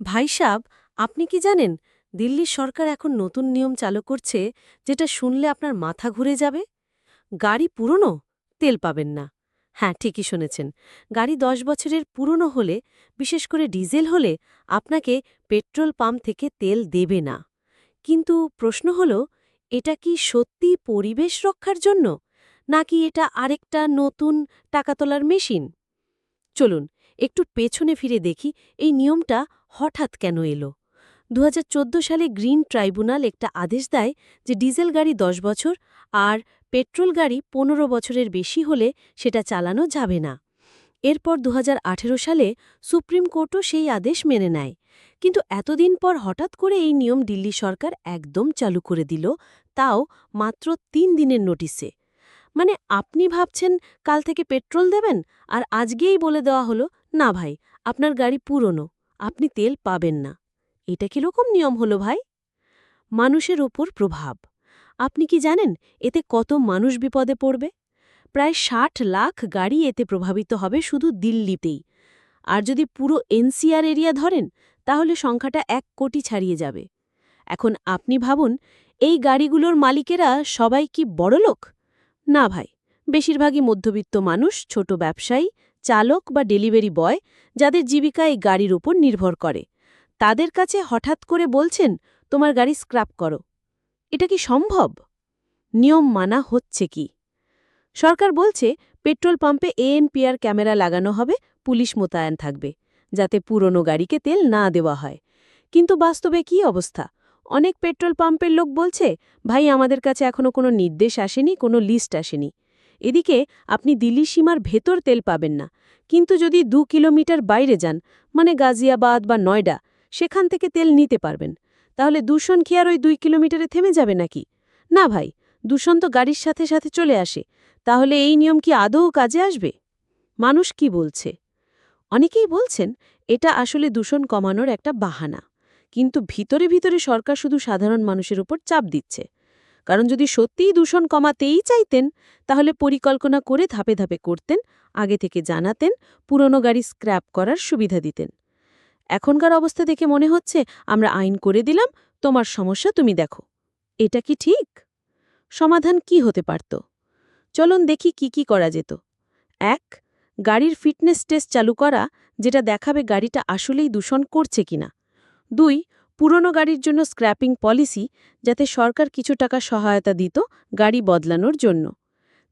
ভাই সাব, আপনি কি জানেন, দিল্লির সরকার এখন নতুন নিয়ম চালু করছে যেটা শুনলে আপনার মাথা ঘুরে যাবে? গাড়ি পুরনো, তেল পাবেন না। হ্যাঁ ঠিকই শুনেছেন। গাড়ি দশ বছরের পুরনো হলে, বিশেষ করে ডিজেল হলে, আপনাকে পেট্রোল পাম্প থেকে তেল দেবে না। কিন্তু প্রশ্ন হল, এটা কি সত্যি পরিবেশ রক্ষার জন্য? নাকি এটা আরেকটা নতুন টাকা তোলার মেশিন? চলুন, একটু পেছনে ফিরে দেখি এই নিয়মটা হঠাৎ কেন এলো? দু হাজার চোদ্দ সালে গ্রিন ট্রাইব্যুনাল একটা আদেশ দেয় যে ডিজেল গাড়ি দশ বছর আর পেট্রোল গাড়ি পনেরো বছরের বেশি হলে সেটা চালানো যাবে না। এরপর দু হাজার আঠেরো সালে সুপ্রিম কোর্টও সেই আদেশ মেনে নেয়। কিন্তু এতদিন পর হঠাৎ করে এই নিয়ম দিল্লি সরকার একদম চালু করে দিল, তাও মাত্র তিন দিনের নোটিসে মানে আপনি ভাবছেন কাল থেকে পেট্রোল দেবেন আর আজকেই বলে দেওয়া হলো, না ভাই, আপনার গাড়ি পুরনো। আপনি তেল পাবেন না। এটা কীরকম নিয়ম হলো ভাই? মানুষের ওপর প্রভাব। আপনি কি জানেন এতে কত মানুষ বিপদে পড়বে? প্রায় ষাট লাখ গাড়ি এতে প্রভাবিত হবে শুধু দিল্লিতেই। আর যদি পুরো এনসিআর এরিয়া ধরেন, তাহলে সংখ্যাটা এক কোটি ছাড়িয়ে যাবে। এখন আপনি ভাবুন, এই গাড়িগুলোর মালিকেরা সবাই কি বড়লোক? না ভাই, বেশিরভাগই মধ্যবিত্ত মানুষ, ছোট ব্যবসায়ী চালক বা ডেলিভারি বয় যাদের জীবিকা এই গাড়ির উপর নির্ভর করে। তাদের কাছে হঠাৎ করে বলছেন, তোমার গাড়ি স্ক্র্যাপ করো। এটা কি সম্ভব? নিয়ম মানা হচ্ছে কি? সরকার বলছে, পেট্রোল পাম্পে এএনপিআর ক্যামেরা লাগানো হবে, পুলিশ মোতায়েন থাকবে, যাতে পুরনো গাড়িকে তেল না দেওয়া হয়। কিন্তু বাস্তবে কি অবস্থা? অনেক পেট্রোল পাম্পের লোক বলছে, ভাই, আমাদের কাছে এখনও কোনো নির্দেশ আসেনি, কোনো লিস্ট আসেনি। এদিকে আপনি দিল্লি সীমার ভেতর তেল পাবেন না। কিন্তু যদি দু কিলোমিটার বাইরে যান মানে গাজিয়াবাদ বা নয়ডা, সেখান থেকে তেল নিতে পারবেন। তাহলে দূষণ কি আর ওই দুই কিলোমিটারে থেমে যাবে নাকি? না ভাই, দূষণ তো গাড়ির সাথে সাথে চলে আসে। তাহলে এই নিয়ম কি আদৌ কাজে আসবে? মানুষ কি বলছে? অনেকেই বলছেন, এটা আসলে দূষণ কমানোর একটা বাহানা। কিন্তু ভিতরে ভিতরে সরকার শুধু সাধারণ মানুষের উপর চাপ দিচ্ছে। কারণ যদি সত্যিই দূষণ কমাতেই চাইতেন, তাহলে পরিকল্পনা করে ধাপে ধাপে করতেন, আগে থেকে জানাতেন, পুরনো গাড়ি স্ক্র্যাপ করার সুবিধা দিতেন। এখনকার অবস্থা দেখে মনে হচ্ছে, আমরা আইন করে দিলাম, তোমার সমস্যা তুমি দেখো। এটা কি ঠিক? সমাধান কি হতে পারত? চলুন দেখি কি কি করা যেত। এক, গাড়ির ফিটনেস টেস্ট চালু করা, যেটা দেখাবে গাড়িটা আসলেই দূষণ করছে কিনা। দুই পুরনো গাড়ির জন্য স্ক্র্যাপিং পলিসি যাতে সরকার কিছু টাকা সহায়তা দিত গাড়ি বদলানোর জন্য।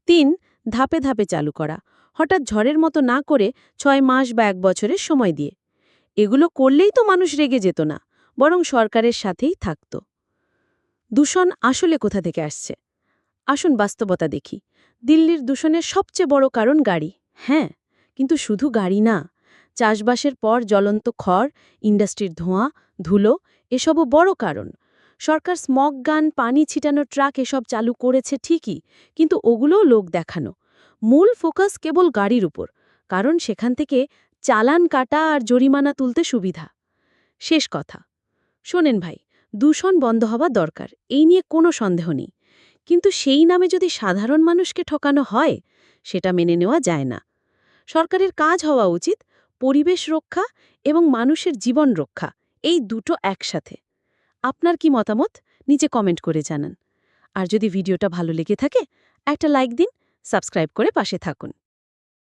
তিন, ধাপে ধাপে চালু করা। হঠাৎ ঝড়ের মতো না করে ছয় মাস বা এক বছরের সময় দিয়ে। এগুলো করলেই তো মানুষ রেগে যেত না, বরং সরকারের সাথেই থাকত। দূষণ আসলে কোথা থেকে আসছে? আসুন বাস্তবতা দেখি। দিল্লির দূষণের সবচেয়ে বড় কারণ গাড়ি। হ্যাঁ কিন্তু শুধু গাড়ি না। চাষবাসের পর জ্বলন্ত খড়, ইন্ডাস্ট্রির ধোঁয়া, ধুলো এসবও বড় কারণ। সরকার স্মগ গান, পানি ছিটানো ট্রাক এসব চালু করেছে ঠিকই, কিন্তু ওগুলোও লোক দেখানো। মূল ফোকাস কেবল গাড়ির উপর, কারণ সেখান থেকে চালান, কাটা আর জরিমানা তুলতে সুবিধা। শেষ কথা। শোনেন ভাই, দূষণ বন্ধ হওয়া দরকার, এই নিয়ে কোনো সন্দেহ নেই। কিন্তু সেই নামে যদি সাধারণ মানুষকে ঠকানো হয়, সেটা মেনে নেওয়া যায় না। সরকারের কাজ হওয়া উচিত, পরিবেশ রক্ষা এবং মানুষের জীবন রক্ষা এই দুটো একসাথে। আপনার কি মতামত? নিচে কমেন্ট করে জানান। আর যদি ভিডিওটা ভালো লেগে থাকে, একটা লাইক দিন সাবস্ক্রাইব করে পাশে থাকুন।